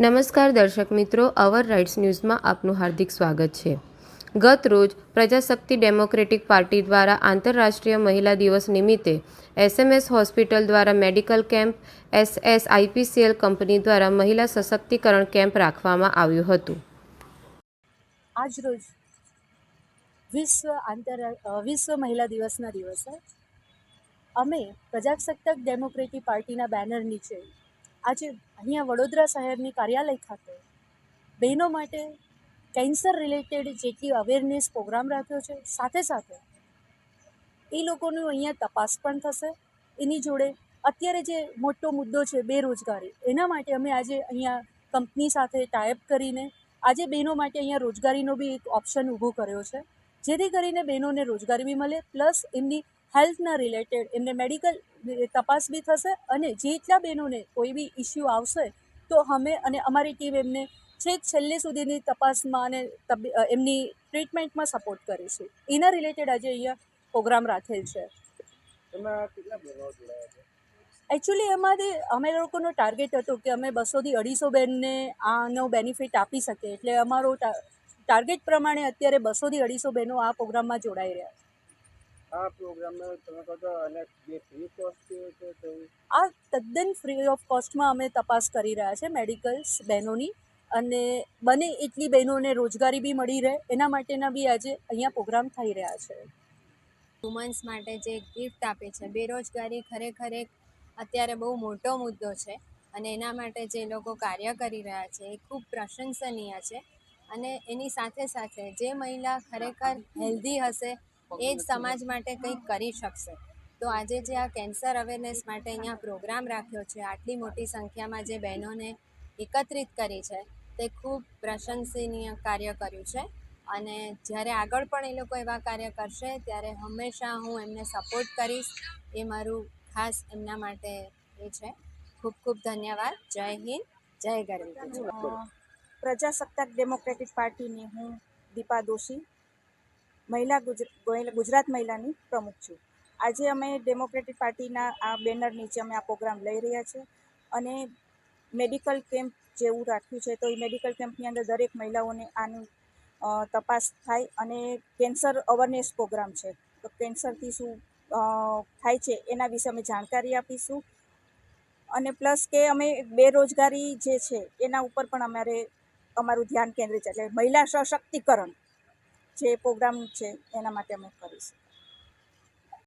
નમસ્કાર દર્શક મિત્રો, અવર રાઇટ્સ ન્યૂઝમાં આપનું હાર્દિક સ્વાગત છે. ગત રોજ પ્રજાશક્તિ ડેમોક્રેટિક પાર્ટી દ્વારા આંતરરાષ્ટ્રીય મહિલા દિવસ નિમિત્તે એસએમએસ હોસ્પિટલ દ્વારા medical camp SS IPCL company દ્વારા મહિલા સશક્તિકરણ કેમ્પ રાખવામાં આવ્યું હતું. આજ રોજ વિશ્વ આંતર વિશ્વ મહિલા દિવસના દિવસે અમે પ્રજાસત્તાક ડેમોક્રેટિક પાર્ટીના બેનર નીચે આજે અહીંયા વડોદરા શહેરની કાર્યાલય ખાતે બહેનો માટે કેન્સર રિલેટેડ જેટલી અવેરનેસ પ્રોગ્રામ રાખ્યો છે, સાથે સાથે એ લોકોનું અહીંયા તપાસ પણ થશે. એની જોડે અત્યારે જે મોટો મુદ્દો છે બેરોજગારી, એના માટે અમે આજે અહીંયા કંપની સાથે ટાઈપ કરીને આજે બહેનો માટે અહીંયા રોજગારીનો બી એક ઓપ્શન ઊભો કર્યો છે. જેથી કરીને બહેનોને રોજગારી બી મળે પ્લસ એમની હેલ્થના રિલેટેડ એમને મેડિકલ તપાસ બી થશે અને જેટલા બહેનોને કોઈ બી ઇસ્યુ આવશે તો અમે અને અમારી ટીમ એમને છેક છેલ્લે સુધીની તપાસમાં અને એમની ટ્રીટમેન્ટમાં સપોર્ટ કરીશું એના રિલેટેડ આજે અહીંયા પ્રોગ્રામ રાખેલ છે. એકચ્યુઅલી એમાંથી અમે લોકોનો ટાર્ગેટ હતો કે અમે બસોથી અઢીસો બેનને આનો બેનિફિટ આપી શકીએ. એટલે અમારો ટાર્ગેટ પ્રમાણે અત્યારે બસોથી અઢીસો બહેનો આ પ્રોગ્રામમાં જોડાઈ રહ્યા છે. આ પ્રોગ્રામમાં તમે કહો અને જે ફ્રી કોસ્ટ છે તો આ તદ્દન ફ્રી ઓફ કોસ્ટમાં અમે તપાસ કરી રહ્યા છે મેડિકલ્સ બહેનોની. અને બને એટલી બહેનોને રોજગારી બી મળી રહે. એના માટેના બી આજે અહીંયા પ્રોગ્રામ થઈ રહ્યા છે. વુમન્સ માટે જે ગિફ્ટ આપે છે બેરોજગારી ખરેખર એક અત્યારે બહુ મોટો મુદ્દો છે. અને એના માટે જે લોકો કાર્ય કરી રહ્યા છે એ ખૂબ પ્રશંસનીય છે. અને એની સાથે સાથે જે મહિલા ખરેખર હેલ્ધી હશે એ જ સમાજ માટે કંઈક કરી શકશે. તો આજે જે આ કેન્સર અવેરનેસ માટે અહીંયા પ્રોગ્રામ રાખ્યો છે આટલી મોટી સંખ્યામાં જે બહેનોને એકત્રિત કરી છે તે ખૂબ પ્રશંસનીય કાર્ય કર્યું છે. અને જ્યારે આગળ પણ એ લોકો એવા કાર્ય કરશે ત્યારે હંમેશા હું એમને સપોર્ટ કરીશ. એ મારું ખાસ એમના માટે એ છે. ખૂબ ખૂબ ધન્યવાદ. જય હિન્દ જય ગરવી. પ્રજાસત્તાક ડેમોક્રેટિક પાર્ટીની હું દીપા દોશી મહિલા ગુજરાત મહિલાની પ્રમુખ છું. આજે અમે ડેમોક્રેટિક પાર્ટીના આ બેનર નીચે અમે આ પ્રોગ્રામ લઈ રહ્યા છે અને મેડિકલ કેમ્પ જેવું રાખ્યું છે. તો એ મેડિકલ કેમ્પની અંદર દરેક મહિલાઓને આની તપાસ થાય અને કેન્સર અવેરનેસ પ્રોગ્રામ છે. તો કેન્સરથી શું થાય છે એના વિશે અમે જાણકારી આપીશું. અને પ્લસ કે અમે બેરોજગારી જે છે એના ઉપર પણ અમારે, અમારું ધ્યાન કેન્દ્રિત છે. એટલે મહિલા સશક્તિકરણ. જે પ્રોગ્રામ છે એના માટે અમે કરીશું.